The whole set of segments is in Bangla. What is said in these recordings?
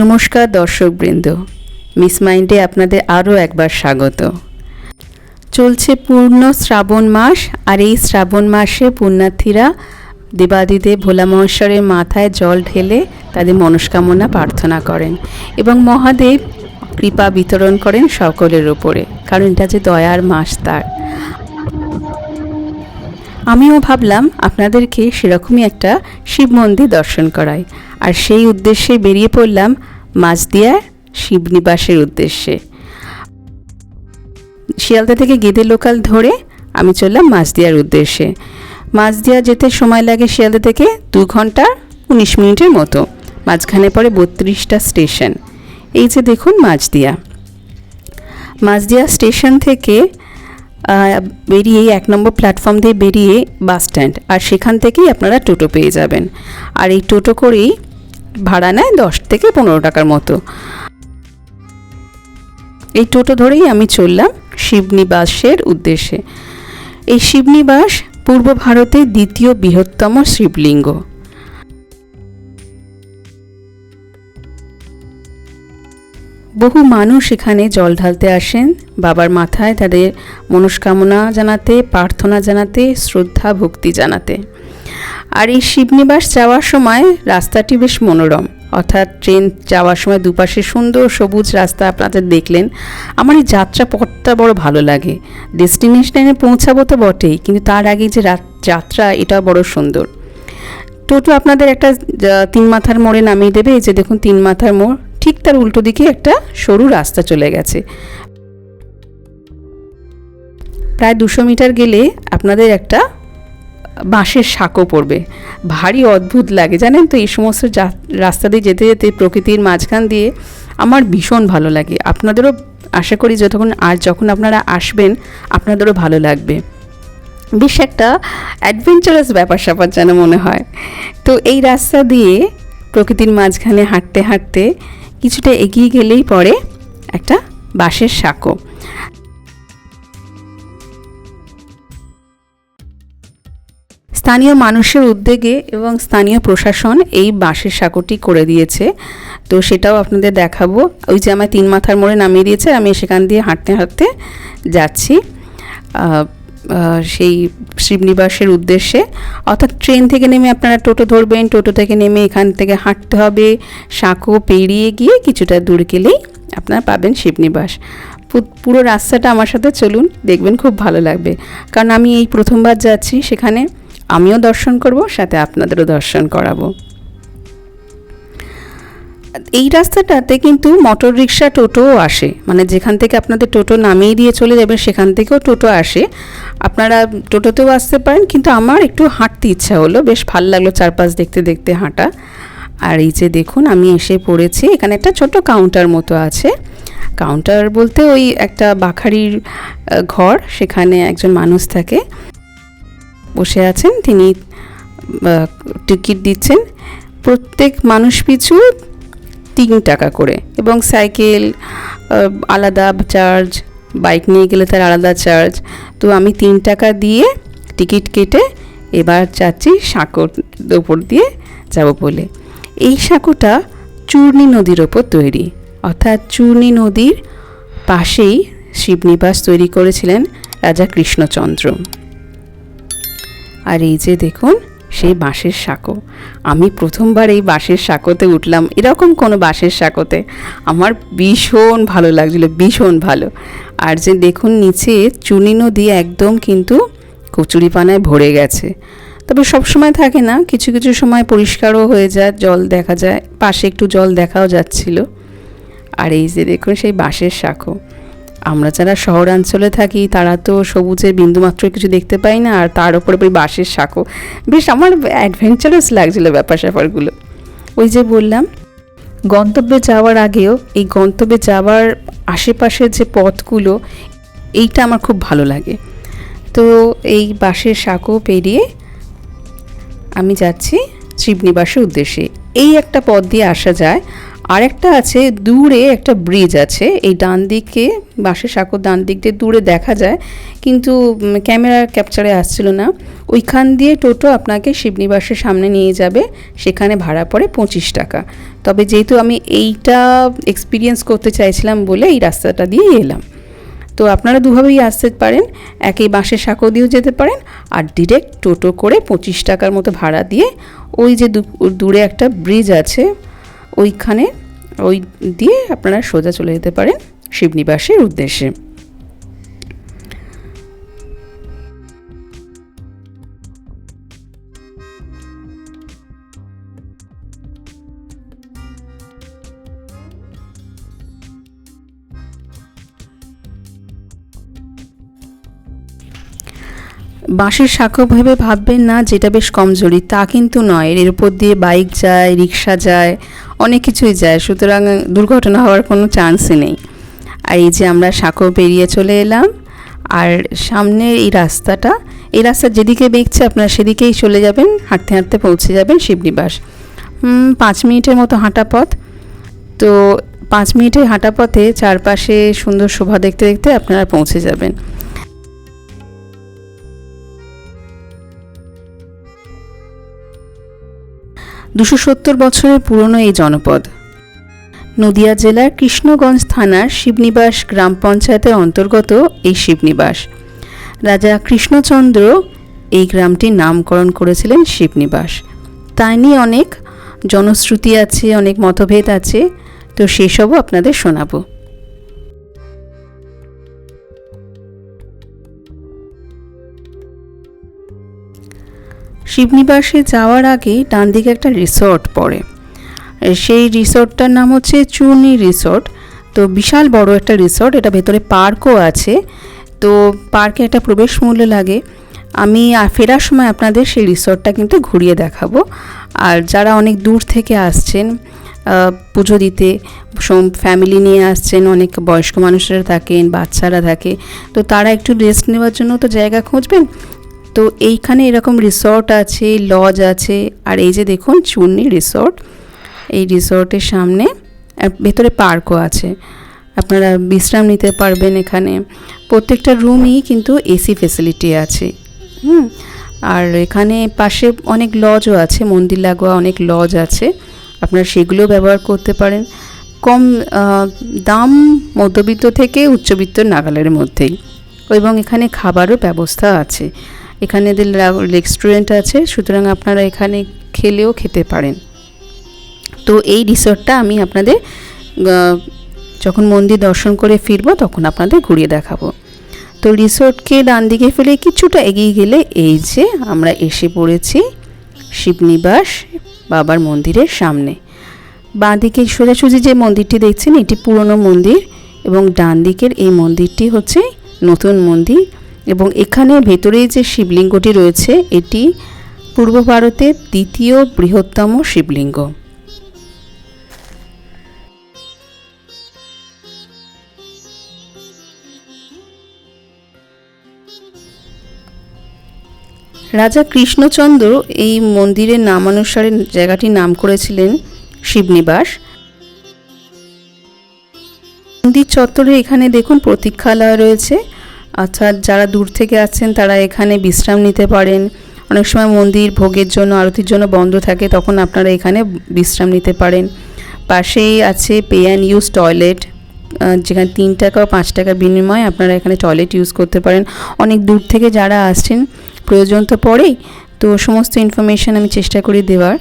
নমস্কার দর্শকবৃন্দ। মিস মাইন্ডে আপনাদের আরও একবার স্বাগত। চলছে পূর্ণ শ্রাবণ মাস, আর এই শ্রাবণ মাসে পুণ্যার্থীরা দেবাদিদেব ভোলা মহেশ্বরের মাথায় জল ঢেলে তাদের মনস্কামনা প্রার্থনা করেন এবং মহাদেব কৃপা বিতরণ করেন সকলের ওপরে কারণ এটা যে দয়ার মাস তার। আমিও ভাবলাম আপনাদেরকে সেরকমই একটা শিব মন্দির দর্শন করাই। আর সেই উদ্দেশ্যে বেরিয়ে পড়লাম মাঝদিয়ার শিবনিবাসের উদ্দেশ্যে। শিয়ালদা থেকে গেদে লোকাল ধরে আমি চললাম মাঝদিয়ার উদ্দেশ্যে। মাঝদিয়া যেতে সময় লাগে শিয়ালদা থেকে দু ঘণ্টা উনিশ মিনিটের মতো। মাঝখানে পড়ে বত্রিশটা স্টেশন। এই যে দেখুন মাঝদিয়া মাঝদিয়া স্টেশন থেকে বেরিয়ে এক নম্বর প্ল্যাটফর্ম দিয়ে বেরিয়ে বাস স্ট্যান্ড। আর সেখান থেকেই আপনারা টোটো পেয়ে যাবেন। আর এই টোটো করেই ভাড়া নেয় দশ থেকে পনেরো টাকার মতো। এই টোটো ধরেই আমি চললাম শিবনিবাসের উদ্দেশ্যে। এই শিবনিবাস পূর্ব ভারতের দ্বিতীয় বৃহত্তম শিবলিঙ্গ। বহু মানুষ এখানে জল ঢালতে আসেন, বাবার মাথায় তাদের মনস্কামনা জানাতে, প্রার্থনা জানাতে, শ্রদ্ধা, ভক্তি জানাতে। আর এই শিবনিবাস যাওয়ার সময় রাস্তাটি বেশ মনোরম। অর্থাৎ ট্রেন যাওয়ার সময় দুপাশে সুন্দর সবুজ রাস্তা আপনাদের দেখলেন। আমার এই যাত্রা পথটা বড় ভালো লাগে। ডেস্টিনেশনে পৌঁছাবো তো বটেই, কিন্তু তার আগে যে যাত্রা এটা বড় সুন্দর। টোটো আপনাদের একটা তিন মাথার মোড়ে নামিয়ে দেবে। এই যে দেখুন, তিন মাথার মোড়। ঠিক তার উল্টো দিকে একটা সরু রাস্তা চলে গেছে। প্রায় দুশো মিটার গেলে আপনাদের একটা বাঁশের সাঁকো পড়বে। ভারী অদ্ভুত লাগে, জানেন তো? এই সমস্ত রাস্তা দিয়ে যেতে যেতে, প্রকৃতির মাঝখান দিয়ে আমার ভীষণ ভালো লাগে। আপনাদেরও আশা করি যতক্ষণ আর যখন আপনারা আসবেন, আপনাদেরও ভালো লাগবে। বেশ একটা অ্যাডভেঞ্চারাস ব্যাপার স্যাপার যেন মনে হয়। তো এই রাস্তা দিয়ে প্রকৃতির মাঝখানে হাঁটতে হাঁটতে কিছুটা এগিয়ে গেলেই পরে একটা বাঁশের সাঁকো স্থানীয় মানুষের উদ্যোগে এবং স্থানীয় প্রশাসন এই বাঁশের সাঁকোটি করে দিয়েছে। তো সেটাও আপনাদের দেখাবো। ওই যে আমার তিন মাথার মোড়ে নামিয়ে দিয়েছে, আমি সেখান দিয়ে হাঁটতে হাঁটতে যাচ্ছি। সেই শিবনিবাসের উদ্দেশ্যে। অর্থাৎ ট্রেন থেকে নেমে আপনারা টোটো ধরবেন, টোটো থেকে নেমে এখান থেকে হাঁটতে হবে। সাঁকো পেরিয়ে গিয়ে কিছুটা দূর গেলেই আপনারা পাবেন শিবনিবাস। পুরো রাস্তাটা আমার সাথে চলুন, দেখবেন খুব ভালো লাগবে। কারণ আমি এই প্রথমবার যাচ্ছি সেখানে। আমিও দর্শন করব, সাথে আপনাদেরও দর্শন করাবো। এই রাস্তাটাতে কিন্তু মোটর রিক্সা, টোটোও আসে। মানে যেখান থেকে আপনাদের টোটো নামিয়ে দিয়ে চলে যাবে সেখান থেকেও টোটো আসে। আপনারা টোটোতেও আসতে পারেন, কিন্তু আমার একটু হাঁটতে ইচ্ছা হলো। বেশ ভালো লাগল চারপাশ দেখতে দেখতে হাঁটা। আর এই যে দেখুন, আমি এসে পড়েছি। এখানে একটা ছোট কাউন্টার মতো আছে। কাউন্টার বলতে ওই একটা বাখারির ঘর, সেখানে একজন মানুষ থাকে। বসে আছেন, তিনি টিকিট দিচ্ছেন। প্রত্যেক মানুষ পিছু তিন টাকা করে এবং সাইকেল আলাদা চার্জ, বাইক নিয়ে গেলে তার আলাদা চার্জ। তো আমি তিন টাকা দিয়ে টিকিট কেটে এবার যাচ্ছি সাঁকোর ওপর দিয়ে যাব বলে। এই সাঁকোটা চূর্ণী নদীর ওপর তৈরি। অর্থাৎ চূর্ণী নদীর পাশেই শিবনিবাস তৈরি করেছিলেন রাজা কৃষ্ণচন্দ্র। আর এই যে দেখুন, সেই বাঁশের সাঁকো। আমি প্রথমবার এই বাঁশের সাঁকোতে উঠলাম, এরকম কোনো বাঁশের সাঁকোতে। আমার ভীষণ ভালো লাগছিল, ভীষণ ভালো। আর যে দেখুন, নিচে চুনি নদী একদম কিন্তু কচুরিপানায় ভরে গেছে। তবে সব সময় থাকে না, কিছু কিছু সময় পরিষ্কারও হয়ে যায়, জল দেখা যায়, পাশে একটু জল দেখাও যাচ্ছিল। আর এই যে দেখুন, সেই বাঁশের শাখো আমরা যারা শহরাঞ্চলে থাকি, তারা তো সবুজের বিন্দুমাত্র কিছু দেখতে পাই না, আর তার উপরে ওই বাঁশের শাখো বেশ আমার অ্যাডভেঞ্চারাস লাগছিল ব্যাপার স্যাপারগুলো। ওই যে বললাম, গন্তব্যে যাওয়ার আগেও এই গন্তব্যে যাওয়ার আশেপাশের যে পথগুলো, এইটা আমার খুব ভালো লাগে। তো এই বাঁশের শাখো পেরিয়ে আমি যাচ্ছি শিবনিবাসের উদ্দেশ্যে। এই একটা পথ দিয়ে আসা যায় আরেকটা আছে, দূরে একটা ব্রিজ আছে, এই ডান দিকে, বাঁশের সাঁকোর ডান দিক দিয়ে দূরে দেখা যায়, কিন্তু ক্যামেরা ক্যাপচারে আসছিল না। ওইখান দিয়ে টোটো আপনাকে শিবনিবাসের সামনে নিয়ে যাবে, সেখানে ভাড়া পড়ে পঁচিশ টাকা। তবে যেহেতু আমি এইটা এক্সপিরিয়েন্স করতে চাইছিলাম বলে এই রাস্তাটা দিয়ে এলাম। তো আপনারা দুভাবেই আসতে পারেন, একই বাঁশের সাঁকো দিয়েও যেতে পারেন, আর ডিরেক্ট টোটো করে পঁচিশ টাকার মতো ভাড়া দিয়ে ওই যে দূরে একটা ব্রিজ আছে ওইখানে ওই দিয়ে আপনারা সোজা চলে যেতে পারেন শিবনিবাসের উদ্দেশ্যে। বাঁশের শাখা ভেবে ভাববেন না, যেটা বেশ কমজোরি, তা কিন্তু নয়। এর উপর দিয়ে বাইক যায়, রিক্সা যায় অনেক কিছুই যায়, সুতরাং দুর্ঘটনা হওয়ার কোনো চান্সই নেই। আর এই যে আমরা সাঁকো পেরিয়ে চলে এলাম, আর সামনের এই রাস্তাটা, এই রাস্তা যেদিকে বেঁকছে আপনারা সেদিকেই চলে যাবেন, হাঁটতে হাঁটতে পৌঁছে যাবেন শিবনিবাস। পাঁচ মিনিটের মতো হাঁটা পথ। তো পাঁচ মিনিটের হাঁটা পথে চারপাশে সুন্দর শোভা দেখতে দেখতে আপনারা পৌঁছে যাবেন। দুশো সত্তর বছরের পুরনো এই জনপদ। নদিয়া জেলার কৃষ্ণগঞ্জ থানার শিবনিবাস গ্রাম পঞ্চায়েতের অন্তর্গত এই শিবনিবাস। রাজা কৃষ্ণচন্দ্র এই গ্রামটির নামকরণ করেছিলেন শিবনিবাস। তাই নিয়ে অনেক জনশ্রুতি আছে, অনেক মতভেদ আছে, তো সেসবও আপনাদের শোনাবো। শিবনিবাসে যাওয়ার আগে ডান দিকে একটা রিসর্ট পড়ে। সেই রিসর্টটার নাম হচ্ছে চুনি রিসর্ট। তো বিশাল বড় একটা রিসর্ট, এটা ভেতরে পার্কও আছে। তো পার্কে একটা প্রবেশ মূল্য লাগে। আমি ফেরার সময় আপনাদের সেই রিসর্টটা কিন্তু ঘুরিয়ে দেখাবো। আর যারা অনেক দূর থেকে আসছেন পুজো দিতে ফ্যামিলি নিয়ে আসছেন, অনেক বয়স্ক মানুষেরা থাকেন, বাচ্চারা থাকে, তো তারা একটু রেস্ট নেওয়ার জন্য তো জায়গা খুঁজবেন। তো এইখানে এরকম রিসর্ট আছে লজ আছে, আর এই যে দেখুন চূর্ণি রিসর্ট এই রিসর্টের সামনে ভেতরে পার্কও আছে। আপনারা বিশ্রাম নিতে পারবেন এখানে। প্রত্যেকটা রুমই কিন্তু এসি ফেসিলিটি আছে। হুম, আর এখানে পাশে অনেক লজও আছে, মন্দির লাগোয়া অনেক লজ আছে। আপনারা সেগুলো ব্যবহার করতে পারেন। কম দাম মধ্যবিত্ত থেকে উচ্চবিত্ত নাগালের মধ্যেই। এবং এখানে খাবারও ব্যবস্থা আছে। এখানে রেস্টুরেন্ট আছে, সুতরাং আপনারা এখানে খেলেও খেতে পারেন। তো এই রিসর্টটা আমি আপনাদের যখন মন্দির দর্শন করে ফিরবো তখন আপনাদের ঘুরিয়ে দেখাবো। তো রিসর্টকে ডান দিকে ফেলে কিছুটা এগিয়ে গেলে এই যে আমরা এসে পড়েছি শিবনিবাস বাবার মন্দিরের সামনে। বাঁ দিকে সোজাসুজি যে মন্দিরটি দেখছেন এটি পুরনো মন্দির এবং ডান দিকের এই মন্দিরটি হচ্ছে নতুন মন্দির। এবং এখানে ভেতরে যে শিবলিঙ্গটি রয়েছে, এটি পূর্ব ভারতের দ্বিতীয় বৃহত্তম শিবলিঙ্গ। রাজা কৃষ্ণচন্দ্র এই মন্দিরের নামানুসারে জায়গাটির নাম করেছিলেন শিবনিবাস। মন্দির চত্বরে এখানে দেখুন প্রতীক্ষালয় রয়েছে। অর্থাৎ যারা দূর থেকে আসছেন তারা এখানে বিশ্রাম নিতে পারেন। অনেক সময় মন্দির ভোগের জন্য, আরতির জন্য বন্ধ থাকে, তখন আপনারা এখানে বিশ্রাম নিতে পারেন। পাশেই আছে পে অ্যান্ড ইউজ টয়লেট যেখানে তিন টাকা বা পাঁচ টাকার বিনিময়ে আপনারা এখানে টয়লেট ইউজ করতে পারেন। অনেক দূর থেকে যারা আসছেন, প্রয়োজন তো পড়েই, তো সমস্ত ইনফরমেশান আমি চেষ্টা করি দেওয়ার।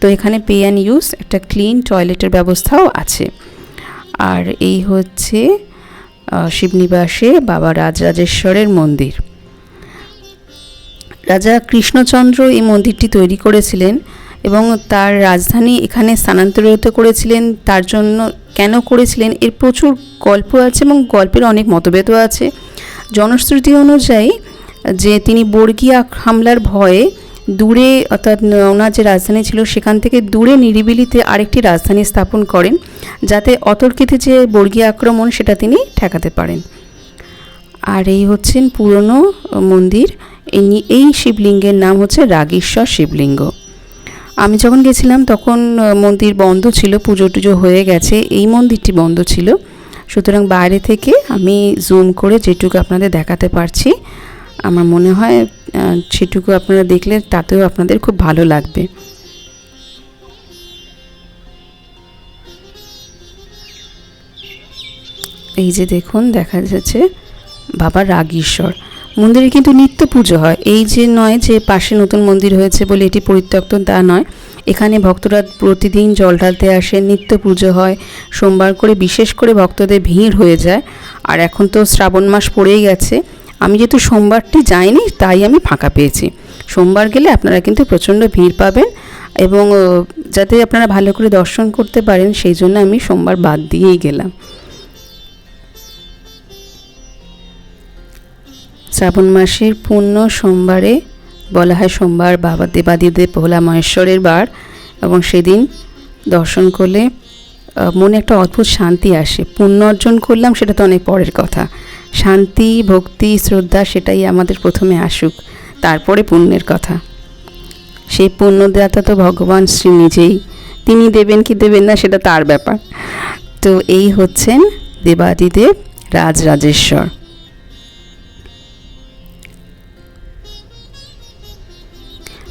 তো এখানে পে অ্যান্ড ইউজ একটা ক্লিন টয়লেটের ব্যবস্থাও আছে। আর এই হচ্ছে শিবনিবাসে বাবা রাজরাজেশ্বরের মন্দির। রাজা কৃষ্ণচন্দ্র এই মন্দিরটি তৈরি করেছিলেন এবং তার রাজধানী এখানে স্থানান্তরিত করেছিলেন। তার জন্য কেন করেছিলেন? এর প্রচুর গল্প আছে এবং গল্পের অনেক মতভেদও আছে। জনশ্রুতি অনুযায়ী যে তিনি বর্গীয় হামলার ভয়ে দূরে, অর্থাৎ ওনার যে রাজধানী ছিল, সেখান থেকে দূরে নিরিবিলিতে আরেকটি রাজধানী স্থাপন করেন, যাতে অতর্কিতে যে বর্গীয় আক্রমণ, সেটা তিনি ঠেকাতে পারেন। আর এই হচ্ছেন পুরনো মন্দির। এই শিবলিঙ্গের নাম হচ্ছে রাগেশ্বর শিবলিঙ্গ। আমি যখন গেছিলাম, তখন মন্দির বন্ধ ছিল, পুজো টুজো হয়ে গেছে, এই মন্দিরটি বন্ধ ছিল। সুতরাং বাইরে থেকে আমি জুম করে যেটুকু আপনাদের দেখাতে পারছি, আমার মনে হয় সেটুকু আপনারা দেখলে তাতেও আপনাদের খুব ভালো লাগবে। এই যে দেখুন, দেখা যাচ্ছে বাবা রাগীশ্বর। মন্দিরে কিন্তু নিত্য পুজো হয়। এই যে নয় যে পাশে নতুন মন্দির হয়েছে বলে এটি পরিত্যক্ত, তা নয়। এখানে ভক্তরা প্রতিদিন জল ঢালতে আসে, নিত্য পুজো হয়। সোমবার করে বিশেষ করে ভক্তদের ভিড় হয়ে যায়। আর এখন তো শ্রাবণ মাস পড়েই গেছে। আমি যেহেতু সোমবারটি যাইনি, তাই আমি ফাঁকা পেয়েছি। সোমবার গেলে আপনারা কিন্তু প্রচণ্ড ভিড় পাবেন এবং যাতে আপনারা ভালো করে দর্শন করতে পারেন, সেই জন্য আমি সোমবার বাদ দিয়েই গেলাম। শ্রাবণ মাসের পূর্ণ সোমবারে বলা হয় সোমবার বাবা দেবাদিদেব ভোলা মহেশ্বরের বার এবং সেদিন দর্শন করলে মনে একটা অদ্ভুত শান্তি আসে। পুণ্য অর্জন করলাম, সেটা তো অনেক পরের কথা। শান্তি, ভক্তি, শ্রদ্ধা, সেটাই আমাদের প্রথমে আসুক। তারপরে পুণ্যের কথা। সেই পুণ্যদাতা তো ভগবান শ্রী নিজেই। তিনি দেবেন কি দেবেন না, সেটা তার ব্যাপার। তো এই হচ্ছেন দেবাদিদেব রাজরাজেশ্বর।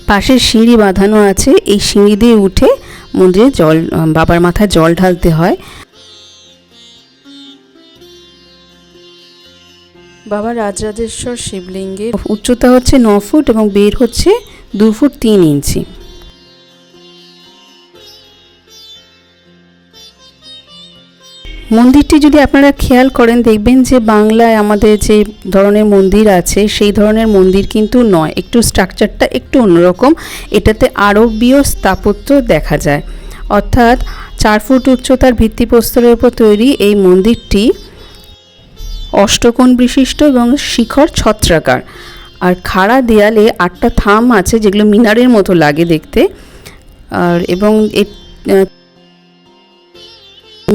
পাশে সিঁড়ি বাঁধানো আছে। এই সিঁড়ি দিয়ে উঠে মন্দিরে জল বাবার মাথায় জল ঢালতে হয়। বাবা রাজরাজেশ্বর শিবলিঙ্গের উচ্চতা হচ্ছে ন ফুট এবং বের হচ্ছে দু ফুট তিন ইঞ্চি। মন্দিরটি যদি আপনারা খেয়াল করেন, দেখবেন যে বাংলায় আমাদের যে ধরনের মন্দির আছে, সেই ধরনের মন্দির কিন্তু নয়। একটু স্ট্রাকচারটা একটু অন্যরকম। এটাতে আরবীয় স্থাপত্য দেখা যায়। অর্থাৎ চার ফুট উচ্চতার ভিত্তিপ্রস্তরের উপর তৈরি এই মন্দিরটি অষ্টকোণ বিশিষ্ট এবং শিখর ছত্রাকার। আর খাড়া দেয়ালে আটটা থাম আছে যেগুলো মিনারের মতো লাগে দেখতে। আর এবং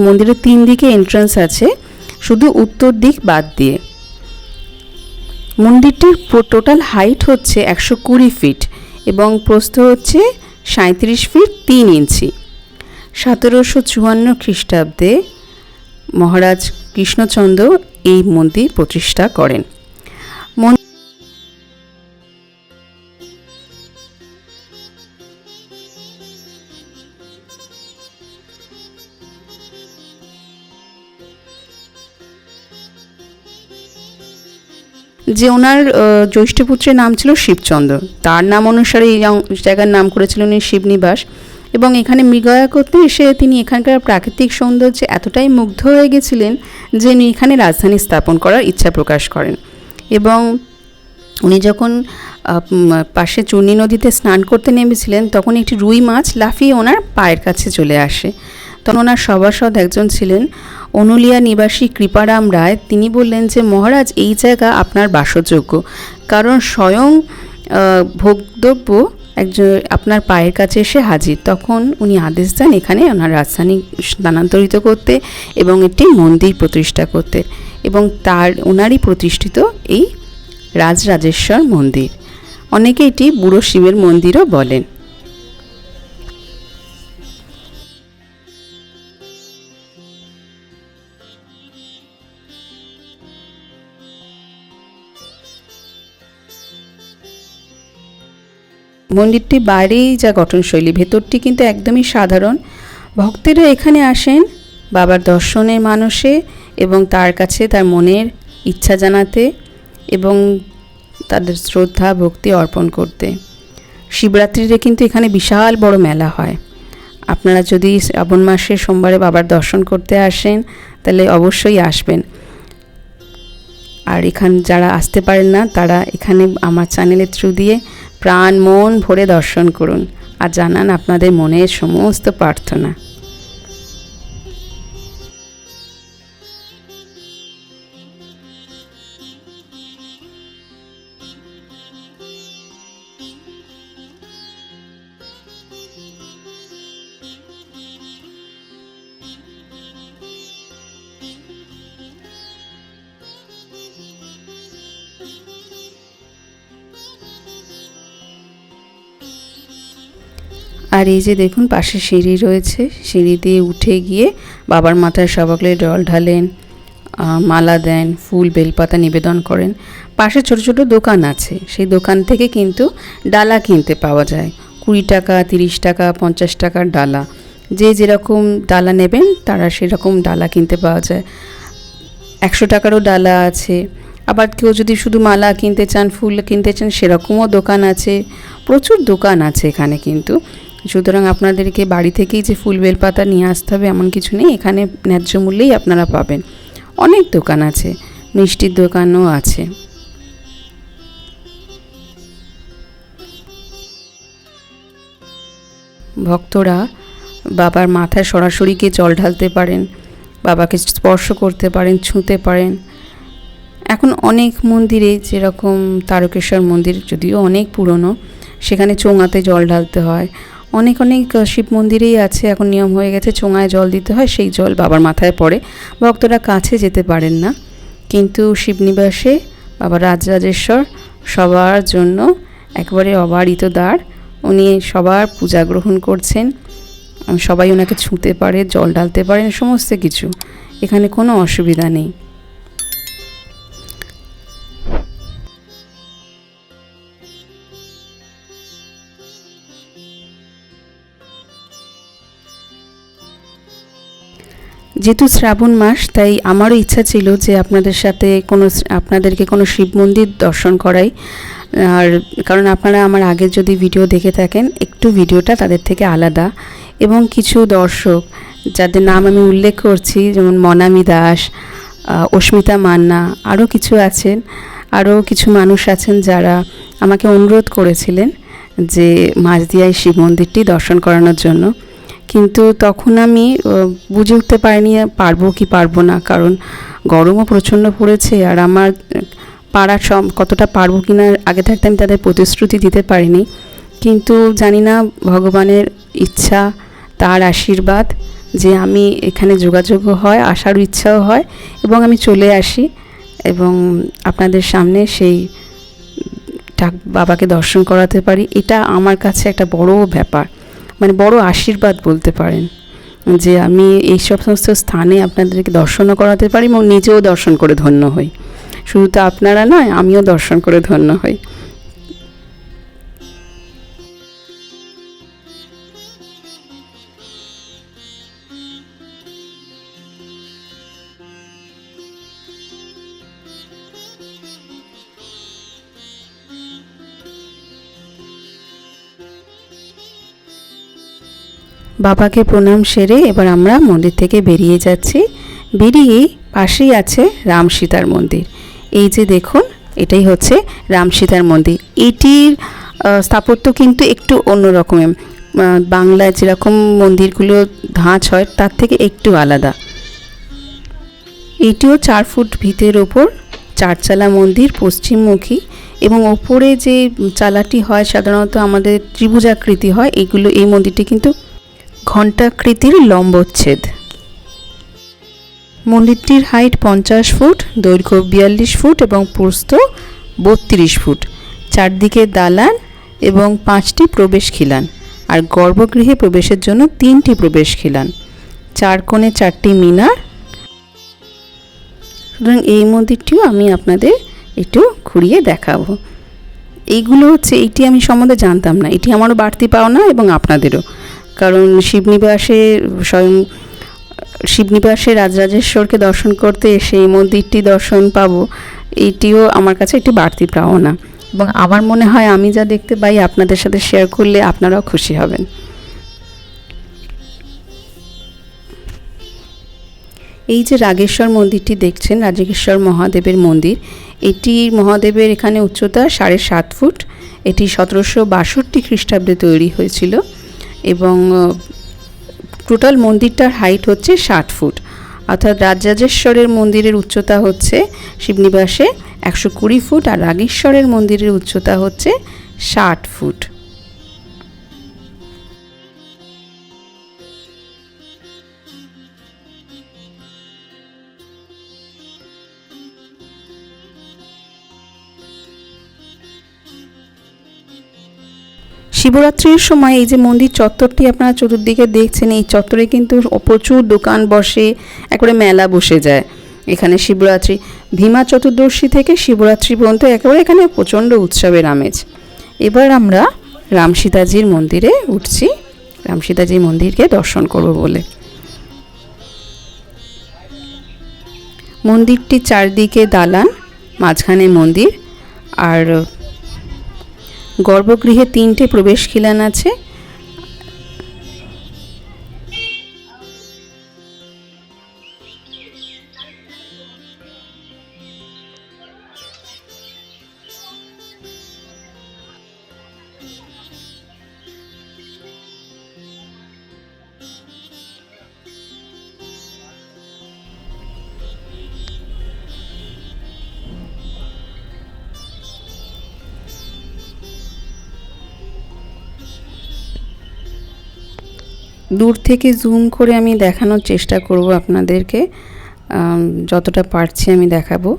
মন্দিরের তিন দিকে এন্ট্রান্স আছে, শুধু উত্তর দিক বাদ দিয়ে। মন্দিরটির টোটাল হাইট হচ্ছে একশো কুড়ি ফিট এবং প্রস্থ হচ্ছে সাঁত্রিশ ফিট তিন ইঞ্চি। সতেরোশো চুয়ান্ন খ্রিস্টাব্দে মহারাজ কৃষ্ণচন্দ্র এই মন্দির প্রতিষ্ঠা করেন। যে ওনার জ্যৈষ্ঠ পুত্রের নাম ছিল শিবচন্দ্র। তার নাম অনুসারে এই জায়গার নাম করেছিলেন উনি শিবনিবাস। এবং এখানে মৃগয়া করতে এসে তিনি এখানকার প্রাকৃতিক সৌন্দর্যে এতটাই মুগ্ধ হয়ে গেছিলেন যে উনি এখানে রাজধানী স্থাপন করার ইচ্ছা প্রকাশ করেন। এবং উনি যখন পাশে চূর্ণী নদীতে স্নান করতে নেমেছিলেন, তখন একটি রুই মাছ লাফিয়ে ওনার পায়ের কাছে চলে আসে। তখন ওনার সভাসদ একজন ছিলেন অনুলিয়া নিবাসী কৃপারাম রায়। তিনি বললেন যে, মহারাজ, এই জায়গা আপনার বাসযোগ্য। কারণ স্বয়ং ভোগদ্রব্য একজন আপনার পায়ের কাছে এসে হাজির। তখন উনি আদেশ দেন এখানে ওনার রাজধানী স্থানান্তরিত করতে এবং একটি মন্দির প্রতিষ্ঠা করতে এবং তার, ওনারই প্রতিষ্ঠিত এই রাজরাজেশ্বর মন্দির। অনেকে এটি বুড়ো শিবের মন্দিরও বলেন। মন্দিরটি বাইরেই যা গঠনশৈলী, ভেতরটি কিন্তু একদমই সাধারণ। ভক্তেরা এখানে আসেন বাবার দর্শনের মানসে এবং তার কাছে তার মনের ইচ্ছা জানাতে এবং তাদের শ্রদ্ধা, ভক্তি অর্পণ করতে। শিবরাত্রিতে কিন্তু এখানে বিশাল বড় মেলা হয়। আপনারা যদি শ্রাবণ মাসে সোমবারে বাবার দর্শন করতে আসেন, তাহলে অবশ্যই আসবেন। আর এখান যারা আসতে পারেন না, তারা এখানে আমার চ্যানেলের থ্রু দিয়ে প্রাণ মন ভরে দর্শন করুন আর জানান আপনাদের মনের সমস্ত প্রার্থনা। আর এই যে দেখুন, পাশে সিঁড়ি রয়েছে। সিঁড়ি দিয়ে উঠে গিয়ে বাবার মাথায় সবাকলে জল ঢালেন মালা দেন, ফুল, বেলপাতা নিবেদন করেন। পাশে ছোট ছোট দোকান আছে। সেই দোকান থেকে কিন্তু ডালা কিনতে পাওয়া যায়। কুড়ি টাকা, তিরিশ টাকা, পঞ্চাশ টাকার ডালা। যে যেরকম ডালা নেবেন, তারা সেরকম ডালা কিনতে পাওয়া যায়। একশো টাকারও ডালা আছে। আবার কেউ যদি শুধু মালা কিনতে চান, ফুল কিনতে চান, সেরকমও দোকান আছে। প্রচুর দোকান আছে এখানে কিন্তু। সুতরাং আপনাদেরকে বাড়ি থেকেই যে ফুল বেলপাতা নিয়ে আসতে হবে এমন কিছু নেই, এখানে ন্যায্য মূল্যেই আপনারা পাবেন। অনেক দোকান আছে, মিষ্টির দোকানও আছে। ভক্তরা বাবার মাথায় সরাসরি গিয়ে জল ঢালতে পারেন, বাবাকে স্পর্শ করতে পারেন, ছুঁতে পারেন। এখন অনেক মন্দিরে যেরকম তারকেশ্বর মন্দির, যদিও অনেক পুরনো, সেখানে চোঙাতে জল ঢালতে হয়। অনেক অনেক শিব মন্দিরেই আছে, এখন নিয়ম হয়ে গেছে, চোঙায় জল দিতে হয়, সেই জল বাবার মাথায় পড়ে। ভক্তরা কাছে যেতে পারেন না, কিন্তু শিবনিবাসে বাবা রাজরাজেশ্বর সবার জন্য একবারে অবারিত দ্বার। উনি সবার পূজা গ্রহণ করছেন, সবাই ওনাকে ছুঁতে পারে, জল ঢালতে পারেন, সমস্ত কিছু। এখানে কোনো অসুবিধা নেই। যেহেতু শ্রাবণ মাস, তাই আমারও ইচ্ছা ছিল যে আপনাদের সাথে কোনো আপনাদেরকে কোনো শিব মন্দির দর্শন করাই। আর কারণ আপনারা আমার আগের যদি ভিডিও দেখে থাকেন, একটু ভিডিওটা তাদের থেকে আলাদা। এবং কিছু দর্শক, যাদের নাম আমি উল্লেখ করছি, যেমন মনামি দাস অস্মিতা মান্না, আরও কিছু আছেন। আরও কিছু মানুষ আছেন যারা আমাকে অনুরোধ করেছিলেন যে মাঝদিয়ায় শিব মন্দিরটি দর্শন করানোর জন্য। কিন্তু তখন আমি বুঝে উঠতে পারিনি পারব কি পারব না। কারণ গরমও প্রচণ্ড পড়েছে আর আমার পাড়ার সব কতটা পারব কি না, আগে থাকতে আমি তাদের প্রতিশ্রুতি দিতে পারিনি। কিন্তু জানি না, ভগবানের ইচ্ছা, তার আশীর্বাদ যে আমি এখানে যোগাযোগও হয়, আসারও ইচ্ছাও হয় এবং আমি চলে আসি এবং আপনাদের সামনে সেই বাবাকে দর্শন করাতে পারি। এটা আমার কাছে একটা বড় ব্যাপার। মানে বড় আশীর্বাদ বলতে পারেন, যে আমি এইসব সমস্ত স্থানে আপনাদেরকে দর্শনও করাতে পারি এবং নিজেও দর্শন করে ধন্য হই। শুধু তো আপনারা নয়, আমিও দর্শন করে ধন্য হই। বাবাকে প্রণাম সেরে এবার আমরা মন্দির থেকে বেরিয়ে যাচ্ছি। বেরিয়ে পাশেই আছে রাম সীতার মন্দির। এই যে দেখুন এটাই হচ্ছে রাম সীতার মন্দির। এটির স্থাপত্য কিন্তু একটু অন্য রকমের আহ, বাংলায় যেরকম মন্দিরগুলো ধাঁচ হয় তার থেকে একটু আলাদা। এটিও চার ফুট ভিতের ওপর চারচালা মন্দির পশ্চিমমুখী এবং ওপরে যে চালাটি হয় সাধারণত আমাদের ত্রিভুজাকৃতি হয় এগুলো এই মন্দিরটি কিন্তু ঘণ্টাকৃতির লম্বচ্ছেদ। মন্দিরটির হাইট পঞ্চাশ ফুট, দৈর্ঘ্য বিয়াল্লিশ ফুট এবং প্রস্থ বত্রিশ ফুট। চারদিকে দালান এবং পাঁচটি প্রবেশ খিলান আর গর্ভগৃহে প্রবেশের জন্য তিনটি প্রবেশ খিলান। চার কোণে চারটি মিনার। সুতরাং এই মন্দিরটিও আমি আপনাদের একটু ঘুরিয়ে দেখাবো। এইগুলো হচ্ছে, এইটি আমি সম্বন্ধে জানতাম না। এটি আমারও বাড়তি পাওনা এবং আপনাদেরও। কারণ শিবনিবাসে স্বয়ং, শিবনিবাসে রাজরাজেশ্বরকে দর্শন করতে এসে এই মন্দিরটি দর্শন পাবো, এইটিও আমার কাছে একটি বাড়তি পাওনা এবং আমার মনে হয় আমি যা দেখতে পাই আপনাদের সাথে শেয়ার করলে আপনারাও খুশি হবেন। এই যে রাগেশ্বর মন্দিরটি দেখছেন, রাজেশ্বর মহাদেবের মন্দির, এটি মহাদেবের এখানে উচ্চতা সাড়ে সাত ফুট, এটি সতেরোশো বাষট্টি খ্রিস্টাব্দে তৈরি হয়েছিল। এবং টোটাল মন্দিরটার হাইট হচ্ছে ষাট ফুট। অর্থাৎ রাজরাজেশ্বরের মন্দিরের উচ্চতা হচ্ছে শিবনিবাসে একশো কুড়ি ফুট আর রাগেশ্বরের মন্দিরের উচ্চতা হচ্ছে ষাট ফুট। শিবরাত্রির সময় এই যে মন্দির চত্বরটি আপনারা চতুর্দিকে দেখছেন, এই চত্বরে কিন্তু প্রচুর দোকান বসে, একবারে মেলা বসে যায়। এখানে শিবরাত্রি, ভীমা চতুর্দশী থেকে শিবরাত্রি পর্যন্ত একেবারে এখানে প্রচণ্ড উৎসবের আমেজ। এবার আমরা রাম সীতাজির মন্দিরে উঠছি। রাম সীতাজির মন্দিরকে দর্শন করব বলে। মন্দিরটি চারদিকে দালান, মাঝখানে মন্দির, আর গর্ভগৃহে তিনটে প্রবেশ খিলান আছে। দূর থেকে জুম করে আমি দেখানোর চেষ্টা করব আপনাদেরকে। যতটা পারছি আমি দেখাবো।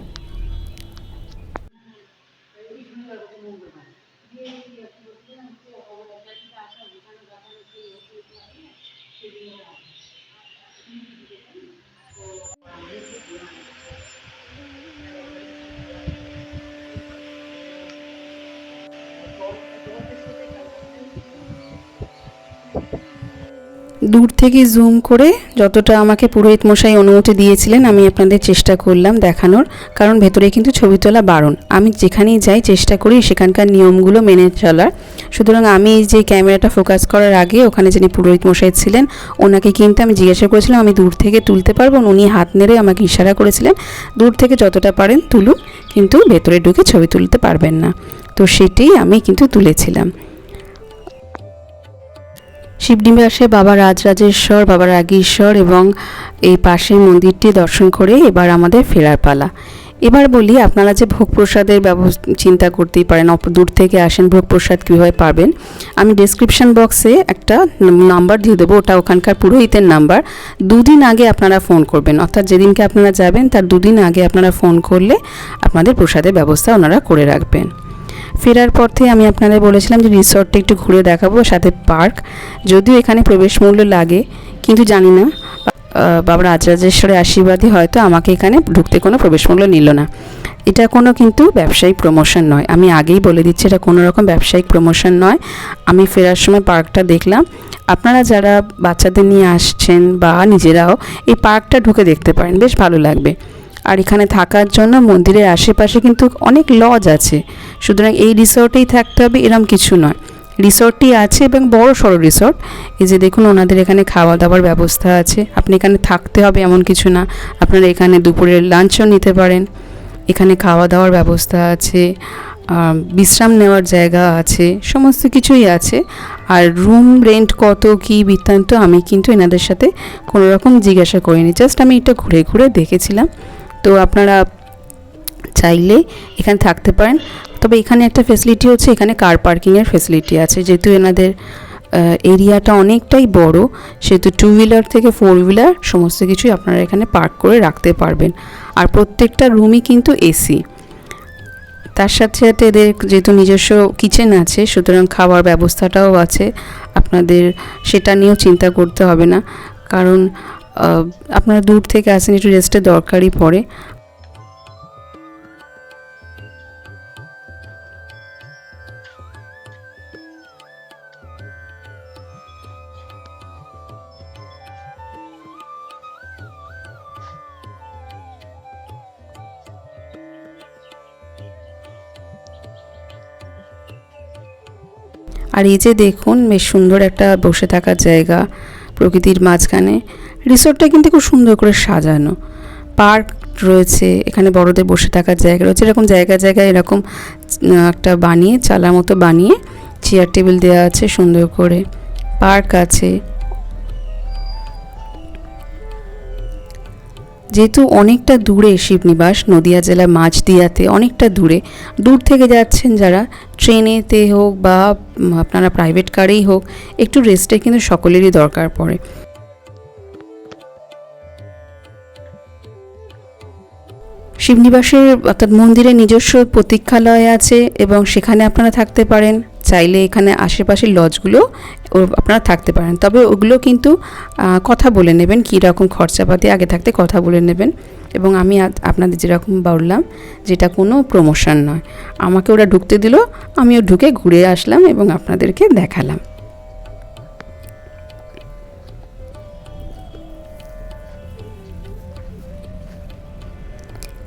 দূর থেকে জুম করে যতটা আমাকে পুরোহিত মশাই অনুমতি দিয়েছিলেন, আমি আপনাদের চেষ্টা করলাম দেখানোর। কারণ ভেতরে কিন্তু ছবি তোলা বারণ। আমি যেখানেই যাই চেষ্টা করি সেখানকার নিয়মগুলো মেনে চলার। সুতরাং আমি এই যে ক্যামেরাটা ফোকাস করার আগে ওখানে যিনি পুরোহিত মশাই ছিলেন, ওনাকে কিন্তু আমি জিজ্ঞাসা করেছিলাম, আমি দূর থেকে তুলতে পারব? উনি হাত নেড়ে আমাকে ইশারা করেছিলেন, দূর থেকে যতটা পারেন তুলুন, কিন্তু ভেতরে ঢুকে ছবি তুলতে পারবেন না। তো সেটাই আমি কিন্তু তুলেছিলাম। শিবনিবাসে বাবা রাজরাজেশ্বর, বাবা রাগীশ্বর এবং এই পাশে মন্দিরটি দর্শন করে এবার আমাদের ফেরার পালা। এবার বলি, আপনারা যে ভোগ প্রসাদের ব্যবস্থা চিন্তা করতেই পারেন, অপ- দূর থেকে আসেন ভোগ প্রসাদ কীভাবে পাবেন, আমি ডেসক্রিপশন বক্সে একটা নাম্বার দিয়ে দেবো, ওটা ওখানকার পুরোহিতের নাম্বার দুদিন আগে আপনারা ফোন করবেন, অর্থাৎ যেদিনকে আপনারা যাবেন, তার দুদিন আগে আপনারা ফোন করলে আপনাদের প্রসাদের ব্যবস্থা ওনারা করে রাখবেন। ফেরার পথে আমি আপনাদের বলেছিলাম যে রিসর্টটা একটু ঘুরে দেখাবো, সাথে পার্ক। যদিও এখানে প্রবেশ মূল্য লাগে, কিন্তু জানি না। বাবা রাজরাজেশ্বরের আশীর্বাদই হয়তো আমাকে এখানে ঢুকতে কোনো প্রবেশ মূল্য নিল না। এটা কোনো কিন্তু ব্যবসায়িক প্রমোশন নয়। আমি আগেই বলে দিচ্ছি, এটা কোনো রকম ব্যবসায়িক প্রমোশন নয়। আমি ফেরার সময় পার্কটা দেখলাম। আপনারা যারা বাচ্চাদের নিয়ে আসছেন বা নিজেরাও এই পার্কটা ঢুকে দেখতে পারেন। বেশ ভালো লাগবে। আর এখানে থাকার জন্য মন্দিরের আশেপাশে কিন্তু অনেক লজ আছে। সুতরাং এই রিসর্টেই থাকতে হবে, এরম কিছু নয়। রিসর্টটি আছে এবং বড় সড়ো রিসর্ট এই যে দেখুন, ওনাদের এখানে খাওয়া দাওয়ার ব্যবস্থা আছে। আপনি এখানে থাকতে হবে এমন কিছু না। আপনারা এখানে দুপুরের লাঞ্চও নিতে পারেন। এখানে খাওয়া দাওয়ার ব্যবস্থা আছে। বিশ্রাম নেওয়ার জায়গা আছে। সমস্ত কিছুই আছে। আর রুম রেন্ট কত, কী বৃত্তান্ত আমি কিন্তু এনাদের সাথে কোনো রকম জিজ্ঞাসা করিনি। জাস্ট আমি এটা ঘুরে ঘুরে দেখেছিলাম। তো আপনারা চাইলে এখানে থাকতে পারেন। তবে এখানে একটা ফেসিলিটি হচ্ছে, এখানে কার পার্কিংয়ের ফেসিলিটি আছে। যেহেতু এনাদের এরিয়াটা অনেকটাই বড়, সেহেতু টু হুইলার থেকে ফোর হুইলার সমস্ত কিছুই আপনারা এখানে পার্ক করে রাখতে পারবেন। আর প্রত্যেকটা রুমই কিন্তু এসি তার সাথে সাথে এদের যেহেতু নিজস্ব কিচেন আছে, সুতরাং খাওয়ার ব্যবস্থাটাও আছে। আপনাদের সেটা নিয়েও চিন্তা করতে হবে না। কারণ আপনারা দূর থেকে আসেন, একটু রেস্টের দরকারই পড়ে। আর এই যে দেখুন, বেশ সুন্দর একটা বসে থাকার জায়গা। প্রকৃতির মাঝখানে। রিসোর্টটা কিন্তু খুব সুন্দর করে সাজানো। পার্ক রয়েছে, এখানে বড়দের বসে থাকার জায়গা রয়েছে। এরকম জায়গা, জায়গায় এরকম একটা বানিয়ে চালা মতো বানিয়ে চেয়ার টেবিল দেওয়া আছে সুন্দর করে। পার্ক আছে। যেহেতু অনেকটা দূরে শিবনিবাস, নদিয়া জেলার মাঝদিয়াতে অনেকটা দূরে, দূর থেকে যাচ্ছেন যারা ট্রেনেতে হোক বা আপনারা প্রাইভেট কারেই হোক, একটু রেস্টে কিন্তু সকলেরই দরকার পড়ে। শিবনিবাসের অর্থাৎ মন্দিরে নিজস্ব প্রতীক্ষালয় আছে এবং সেখানে আপনারা থাকতে পারেন। চাইলে এখানে আশেপাশের লজগুলো আপনারা থাকতে পারেন। তবে ওগুলো কিন্তু কথা বলে নেবেন, কী রকম খরচাপাতি আগে থাকতে কথা বলে নেবেন। এবং আমি আপনাদের যেরকম বললাম, যেটা কোনো প্রমোশন নয়। আমাকে ওরা ঢুকতে দিল, আমিও ঢুকে ঘুরে আসলাম এবং আপনাদেরকে দেখালাম।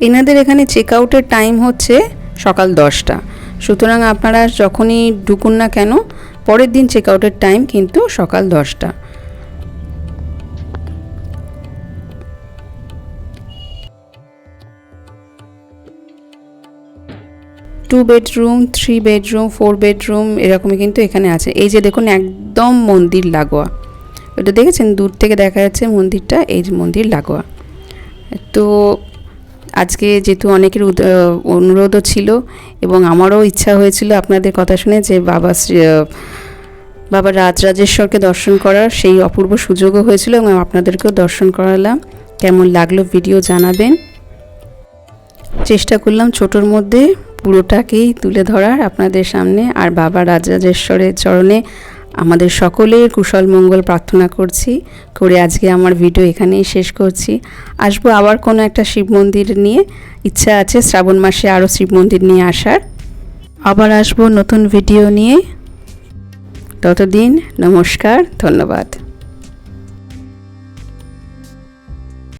এনাদের এখানে চেক আউটের টাইম হচ্ছে সকাল দশটা। সুতরাং আপনারা যখনই ঢুকুন না কেন, পরের দিন চেক আউটের টাইম কিন্তু সকাল দশটা। Two bedroom three bedroom four bedroom এরকমই কিন্তু এখানে আছে। এই যে দেখুন একদম মন্দির লাগোয়া। ওটা দেখেছেন? দূর থেকে দেখা যাচ্ছে মন্দিরটা, এই যে মন্দির লাগোয়া। তো আজকে যেহেতু অনেকের অনুরোধও ছিল এবং আমারও ইচ্ছা হয়েছিল আপনাদের কথা শুনে যে বাবা বাবা রাজরাজেশ্বরকে দর্শন করার সেই অপূর্ব সুযোগও হয়েছিল এবং আপনাদেরকেও দর্শন করালাম। কেমন লাগল ভিডিও জানাবেন। চেষ্টা করলাম ছোটোর মধ্যে পুরোটাকেই তুলে ধরার আপনাদের সামনে। আর বাবা রাজরাজেশ্বরের চরণে আমাদের সকলের কুশল মঙ্গল প্রার্থনা করছি, করে আজকে আমার ভিডিও এখানেই শেষ করছি। আসব আবার কোনো একটা শিব মন্দির নিয়ে। ইচ্ছা আছে শ্রাবণ মাসে আরও শিব মন্দির নিয়ে আসার। আবার আসব নতুন ভিডিও নিয়ে। ততদিন নমস্কার, ধন্যবাদ।